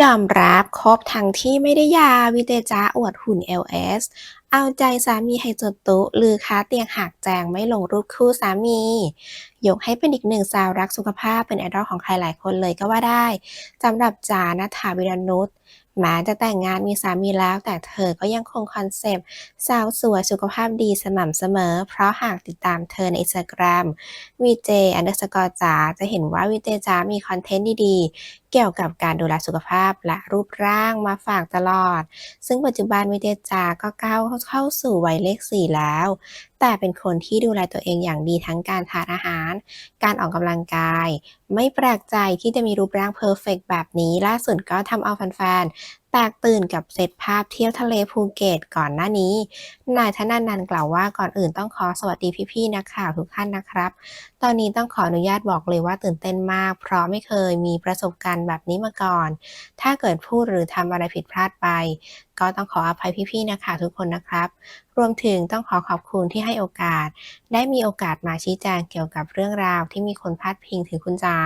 ยอมรับคบทั้งที่ไม่ได้ยาวิเตจ้าอวดหุ่น LS เอาใจสามีไฮโซตุลือค้าเตียงหักแจงไม่ลงรูปคู่สามี ยกให้เป็นอีกหนึ่งสาวรักสุขภาพเป็นไอดอลของใครหลายคนเลยก็ว่าได้สำหรับจ๋าณฐาวิรนุช แม้จะแต่งงานมีสามีแล้วแต่เธอก็ยังคงคอนเซปต์สาวสวยสุขภาพดีสม่ำเสมอ เพราะหากติดตามเธอในอินสตาแกรมวีเจอันเดอร์สกอร์จ๋าจะเห็นว่าวีเจจ๋ามีคอนเทนต์ดีๆ เกี่ยวกับการดูแลสุขภาพและรูปร่างมาฝากตลอด ซึ่งปัจจุบันวิเตจาก็ก้าวเข้าสู่วัยเลข4แล้ว แต่เป็นคนที่ดูแลตัวเองอย่างดีทั้งการทานอาหาร การออกกำลังกาย ไม่แปลกใจที่จะมีรูปร่างเพอร์เฟกต์แบบนี้ ล่าสุดก็ทำเอาแฟน แตกตื่นกับเซตภาพเที่ยวทะเลภูเก็ตก่อนหน้านี้ นายธนานันท์กล่าวว่าก่อนอื่นต้องขอสวัสดีพี่ๆนักข่าวทุกท่านนะครับ ตอนนี้ต้องขออนุญาตบอกเลยว่าตื่นเต้นมาก เพราะไม่เคยมีประสบการณ์แบบนี้มาก่อน ถ้าเกิดพูดหรือทำอะไรผิดพลาดไป ก็ต้องขออภัยพี่ๆนักข่าวทุกคนนะครับ รวมถึงต้องขอขอบคุณที่ให้โอกาส ได้มีโอกาสมาชี้แจงเกี่ยวกับเรื่องราวที่มีคนพาดพิงถึงคุณจ๋า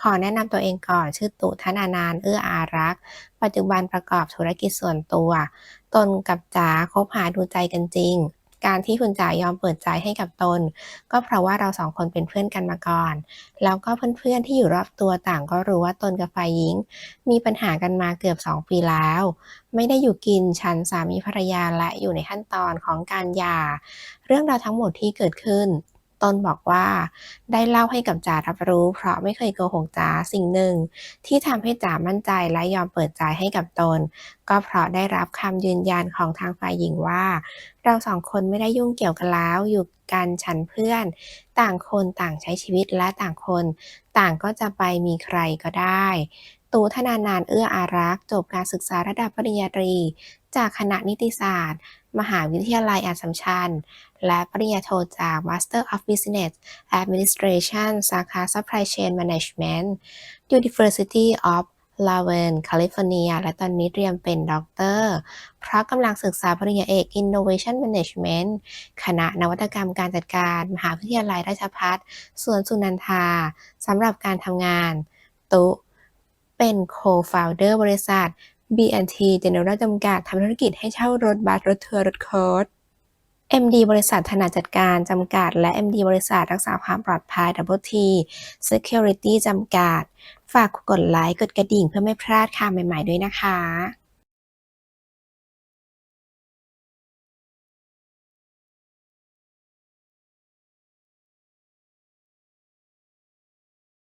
ขอแนะนำตัวเองก่อนชื่อตุธนานานท์เอื้ออารักษ์ ปัจจุบันประกอบธุรกิจส่วนตัว ตนกับจ๋าคบหาดูใจกันจริง การที่คุณจ๋ายอมเปิดใจให้กับตน ก็เพราะว่าเราสองคนเป็นเพื่อนกันมาก่อน แล้วก็เพื่อนๆที่อยู่รอบตัวต่างก็รู้ว่าตนกับฝ่ายหญิง มีปัญหากันมาเกือบ 2 ปีแล้ว ไม่ได้อยู่กินฉันสามีภรรยาและอยู่ในขั้นตอนของการหย่า เรื่องราวทั้งหมดที่เกิดขึ้น ตนบอกว่า ได้เล่าให้กับจ๋ารับรู้ เพราะไม่เคยโกหกจ๋าสิ่งหนึ่ง ที่ทำให้จ๋ามั่นใจและยอมเปิดใจให้กับตน ก็เพราะได้รับคำยืนยันของทางฝ่ายหญิงว่า เราสองคนไม่ได้ยุ่งเกี่ยวกันแล้วอยู่กันฉันเพื่อน ต่างคนต่างใช้ชีวิตและต่างคน ต่างก็จะไปมีใครก็ได้ ตูธนานานเอื้ออารักษ์จบการศึกษาระดับปริญญาตรี จากคณะนิติศาสตร์ มหาวิทยาลัยอัสสัมชัญ และปริญญาโทจาก Master of Business Administration สาขา Supply Chain Management University of Lawrence California และตอนนี้เตรียมเป็นด็อกเตอร์ เพราะกำลังศึกษาปริญญาเอก Innovation Management คณะนวัตกรรมการจัดการ มหาวิทยาลัยราชภัฏสวนสุนันทา สำหรับการทำงาน ตุ เป็น Co-founder บริษัท bnt เจเนอเรลจำกัดทำธุรกิจให้เช่ารถบัสรถทัวร์รถโค้ด MD บริษัทถนัดจัดการจำกัด และ MD บริษัทรักษาความปลอดภัย w t Security จำกัด ฝากกดไลค์กดกระดิ่งเพื่อไม่พลาดข่าวใหม่ ๆ ด้วยนะคะ